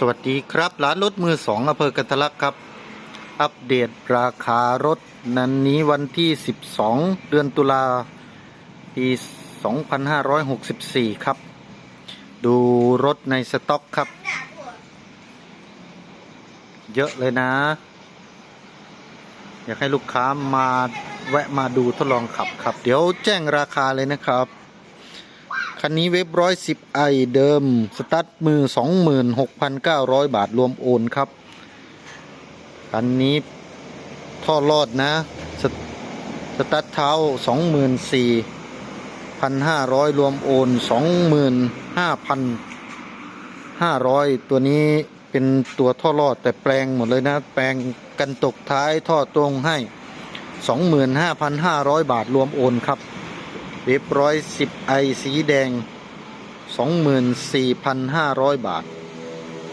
สวัสดีครับร้านรถมือสองอำเภอกันทลักครับ อัปเดตราคารถนั้นนี้วันที่ 12 เดือนตุลาปี 2564 ครับ ดูรถในสต็อกครับ เยอะเลยนะ อยากให้ลูกค้ามาแวะมาดูทดลองขับครับ เดี๋ยวแจ้งราคาเลยนะครับ คันนี้เว็บร้อยสิบไอเดิม สตาร์ทมือสองหมื่นหกพันเก้าร้อยบาทรวมโอนครับ คันนี้ท่อรอดนะสตสตาร์ทเท้าสองหมื่นสี่พันห้าร้อยรวมโอนสองหมื่นห้าพันห้าร้อยตัวนี้เป็นตัวท่อรอดแต่แปลงหมดเลยนะ แปลงกันตกท้ายท่อตรงให้สองหมื่นห้าพันห้าร้อยบาทรวมโอนครับ เว็บร้อยสิบไอสีแดงสองหมื่นสี่พันห้าร้อยบาท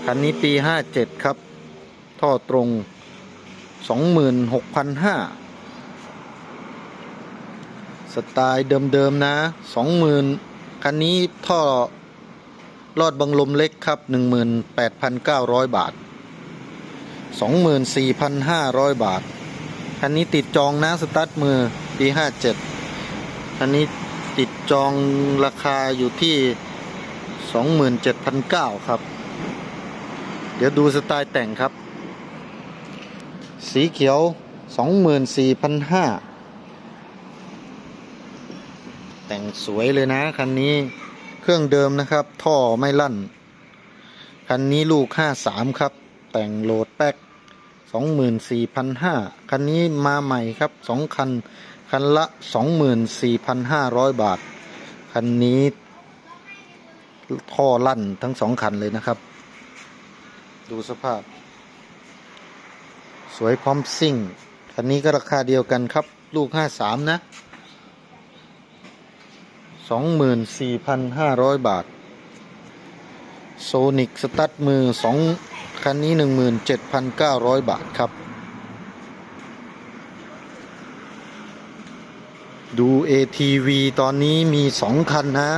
คันนี้ปีห้าเจ็ดครับ ท่อตรงสองหมื่นหกพันห้าสไตล์เดิมๆนะสองหมื่นคันนี้ท่อลอดบังลมเล็กครับหนึ่งหมื่นแปดพันเก้าร้อยบาทสองหมื่นสี่พันห้าร้อยบาท คันนี้ติดจองนะ สตาร์ทมือปีห้าเจ็ดคันนี้ ติดจองราคาอยู่ที่สองหมื่นเจ็ดพันเก้าครับ เดี๋ยวดูสไตล์แต่งครับ สีเขียวสองหมื่นสี่พันห้าแต่งสวยเลยนะ คันนี้เครื่องเดิมนะครับ ท่อไม่ลั่น คันนี้ลูกห้าสามครับ แต่งโหลดแป๊กสองหมื่นสี่พันห้าคันนี้มาใหม่ครับสองคัน คันละสองหมื่นสี่พันห้าร้อยบาท คันนี้ท่อลั่นทั้งสองคันเลยนะครับ ดูสภาพ สวยพร้อมซิ่ง คันนี้ก็ราคาเดียวกันครับ ลูกห้าสามนะสองหมื่นสี่พันห้าร้อยบาทโซนิกสตัดมือสองคันนี้หนึ่งหมื่นเจ็ดพันเก้าร้อยบาทครับ ดู ATV ตอนนี้มีสองคันนะ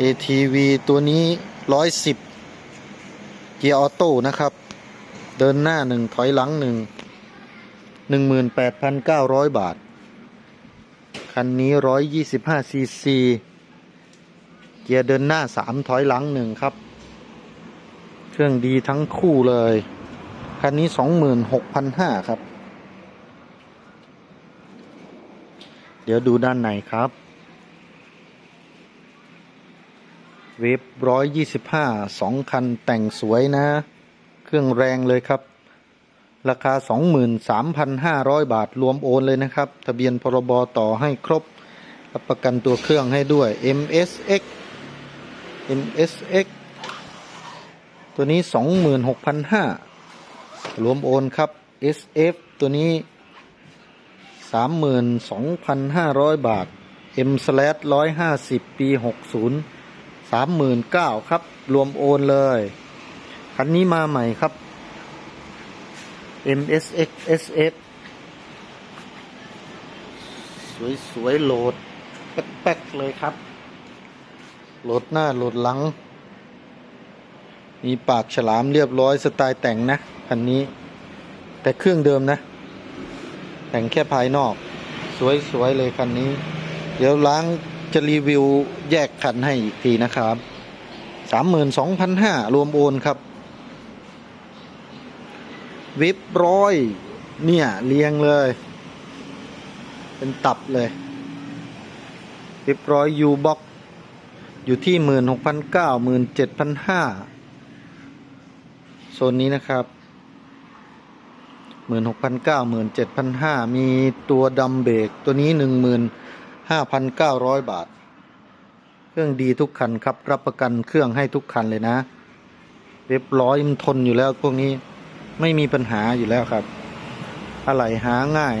ATV ตัวนี้ร้อยสิบเกียร์ออโต้นะครับ เดินหน้าหนึ่งถอยหลังหนึ่งหนึ่งหมื่นแปดพันเก้าร้อยบาท คันนี้ร้อยยี่สิบห้าซีซี เกียร์เดินหน้าสามถอยหลังหนึ่งครับ เครื่องดีทั้งคู่เลย คันนี้สองหมื่นหกพันห้าครับ เดี๋ยวดูด้านในครับ เวฟร้อยยี่สิบห้าสองคันแต่งสวยนะ เครื่องแรงเลยครับ ราคาสองหมื่นสามพันห้าร้อยบาทรวมโอนเลยนะครับ ทะเบียนพรบต่อให้ครบรับประกันตัวเครื่องให้ด้วย MSX MSX ตัวนี้สองหมื่นหกพันห้ารวมโอนครับ SF ตัวนี้ สามหมื่นสองพันห้าร้อยบาท M slash ร้อยห้าสิบปีหกศูนย์สามหมื่นเก้าครับ รวมโอนเลย คันนี้มาใหม่ครับ MSX SF สวยๆโหลด แป๊กๆ เลยครับ โหลดหน้าโหลดหลัง มีปากฉลามเรียบร้อยสไตล์แต่งนะ คันนี้ แต่เครื่องเดิมนะ แต่งแค่ภายนอก สวยๆเลยคันนี้ เดี๋ยวล้างจะรีวิวแยกคันให้อีกทีนะครับสามหมื่นสองพันห้ารวมโอนครับ วิบร้อย เนี่ยเรียงเลย เป็นตับเลย วิบร้อยยูบ็อกอยู่ที่หมื่นหกพันเก้าหมื่นเจ็ดพันห้าโซนนี้นะครับ หมื่นหกพันเก้าหมื่นเจ็ดพันห้ามีตัวดัมเบรกตัวนี้หนึ่งหมื่นห้าพันเก้าร้อยบาท เครื่องดีทุกคันครับ รับประกันเครื่องให้ทุกคันเลยนะ เรียบร้อยมันทนอยู่แล้วพวกนี้ไม่มีปัญหาอยู่แล้วครับ อะไรหาง่าย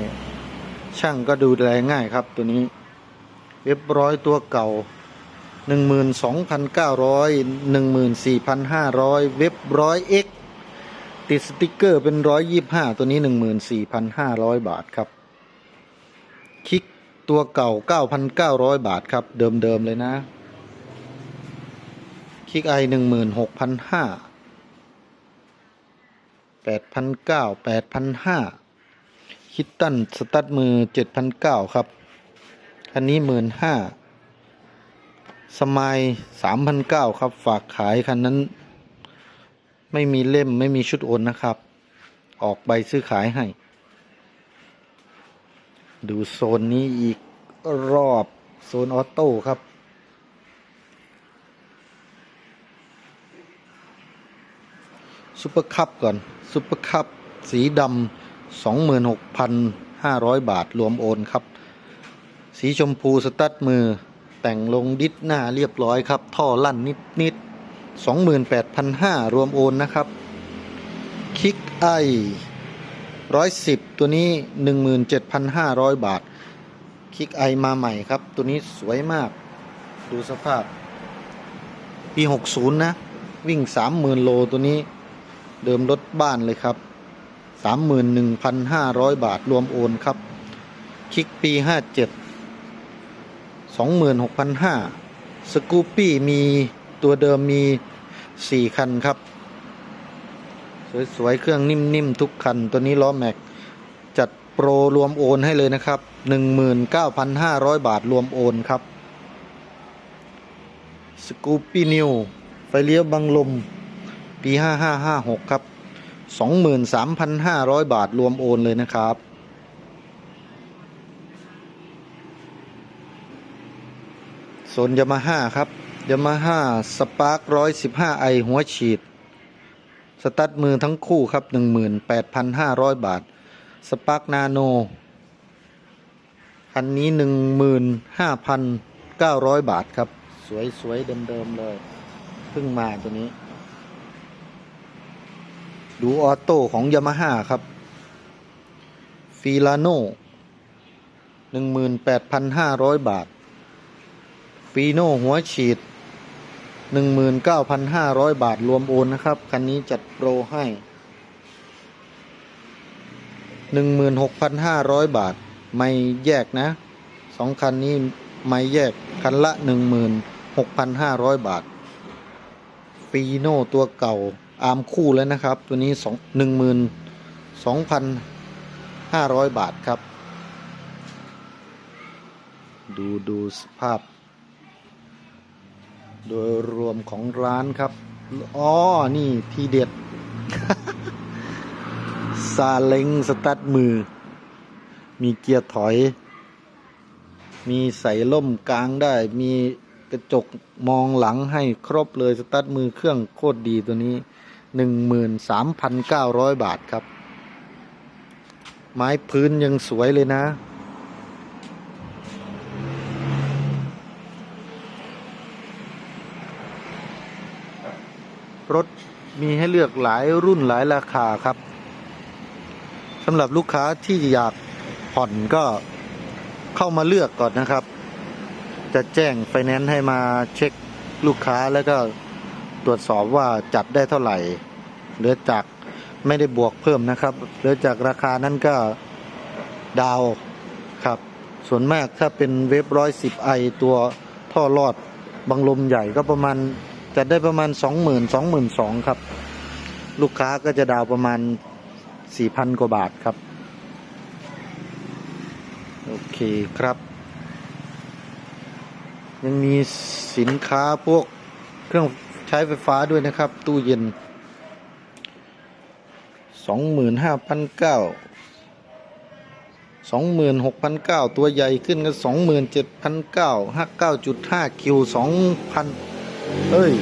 ช่างก็ดูแลง่ายครับตัวนี้ เรียบร้อยตัวเก่าหนึ่งหมื่นสองพันเก้าร้อยหนึ่งหมื่นสี่พันห้าร้อยเว็บร้อยเอ็ก ติดสติกเกอร์เป็นร้อยยี่ห้าตัวนี้หนึ่งหมื่นสี่พันห้าร้อยบาทครับ คิกตัวเก่าเก้าพันเก้าร้อยบาทครับ เดิมๆเลยนะ คิกไอหนึ่งหมื่นหกพันห้าแปดพันเก้าแปดพันห้าคิตตันสตัดมือเจ็ดพันเก้าครับคันนี้หมื่นห้าสมายสามพันเก้าครับ ฝากขายคันนั้น ไม่มีเล่มไม่มีชุดโอนนะครับ ออกใบซื้อขายให้ ดูโซนนี้อีกรอบโซนออโต้ครับ ซุปเปอร์คัพก่อน ซุปเปอร์คัพสีดำสองหมื่นหกพันห้าร้อยบาทรวมโอนครับ สีชมพูสตัดมือแต่งลงดิสหน้าเรียบร้อยครับ ท่อลั่นนิดนิด สองหมื่นแปดพันห้ารวมโอนนะครับ คิกไอร้อยสิบตัวนี้หนึ่งหมื่นเจ็ดพันห้าร้อยบาท คิกไอมาใหม่ครับ ตัวนี้สวยมาก ดูสภาพ ปีหกศูนย์นะ วิ่งสามหมื่นโลตัวนี้ เดิมรถบ้านเลยครับสามหมื่นหนึ่งพันห้าร้อยบาท รวมโอนครับ คิกปีห้าเจ็ดสองหมื่นหกพันห้าสกูปปี้มี ตัวเดิมมีสี่คันครับ สวยๆ เครื่องนิ่ม ๆ ทุกคัน ตัวนี้ล้อแม็ก จัดโปรรวมโอนให้เลยนะครับ 19,500 บาทรวมโอนครับ สกูปปี้นิว ไฟเลี้ยวบังลม ปี 5556 ครับ 23,500 บาทรวมโอนเลยนะครับโซนยามาฮ่าครับ ยามาฮ่าสปาร์คร้อยสิบห้าไอหัวฉีด สตัดมือทั้งคู่ครับหนึ่งหมื่นแปดพันห้าร้อยบาท สปาร์คนาโน คันนี้หนึ่งหมื่นห้าพันเก้าร้อยบาทครับ สวยๆ เดิม ๆ เลยเพิ่งมาตัวนี้ ดูออโต้ของยามาฮ่าครับฟีลาโนหนึ่งหมื่นแปดพันห้าร้อยบาทฟีโน่หัวฉีด 19,500 บาทรวมโอนนะครับ คันนี้จัดโปรให้ 16,500 บาท ไม่แยกนะสองคันนี้ไม่แยกคันละ 16,500 บาทฟีโน่ตัวเก่าอาร์มคู่แล้วนะครับ ตัวนี้สองหนึ่งหมื่นสองพันห้าร้อยบาทครับ ดูดูสภาพ โดยรวมของร้านครับ อ๋อ นี่ทีเด็ด ซาเล้งสตัดมือ มีเกียร์ถอย มีใส่ล่มกลางได้ มีกระจกมองหลังให้ครบเลยสตัดมือเครื่องโคตรดีตัวนี้หนึ่งหมื่นสามพันเก้าร้อยบาทครับ ไม้พื้นยังสวยเลยนะ รถมีให้เลือกหลายรุ่นหลายราคาครับสำหรับลูกค้าที่อยากผ่อนก็เข้ามาเลือกก่อนนะครับ จะแจ้งไฟแนนซ์ให้มาเช็คลูกค้าแล้วก็ตรวจสอบว่าจัดได้เท่าไหร่เหลือจากไม่ได้บวกเพิ่มนะครับเหลือจากราคานั้นก็ดาวครับ ส่วนมากถ้าเป็นเว็บร้อยสิบไอตัวท่อรอดบังลมใหญ่ก็ประมาณ จัดได้ประมาณสองหมื่นสองหมื่นสองครับ ลูกค้าก็จะดาวประมาณสี่พันกว่าบาทครับ โอเคครับ ยังมีสินค้าพวกเครื่องใช้ไฟฟ้าด้วยนะครับ ตู้เย็นสองหมื่นห้าพันเก้าสองหมื่นหกพันเก้าตัวใหญ่ขึ้นก็สองหมื่นเจ็ดพันเก้าห้าเก้าจุดห้าคิวสองพัน เอ้ย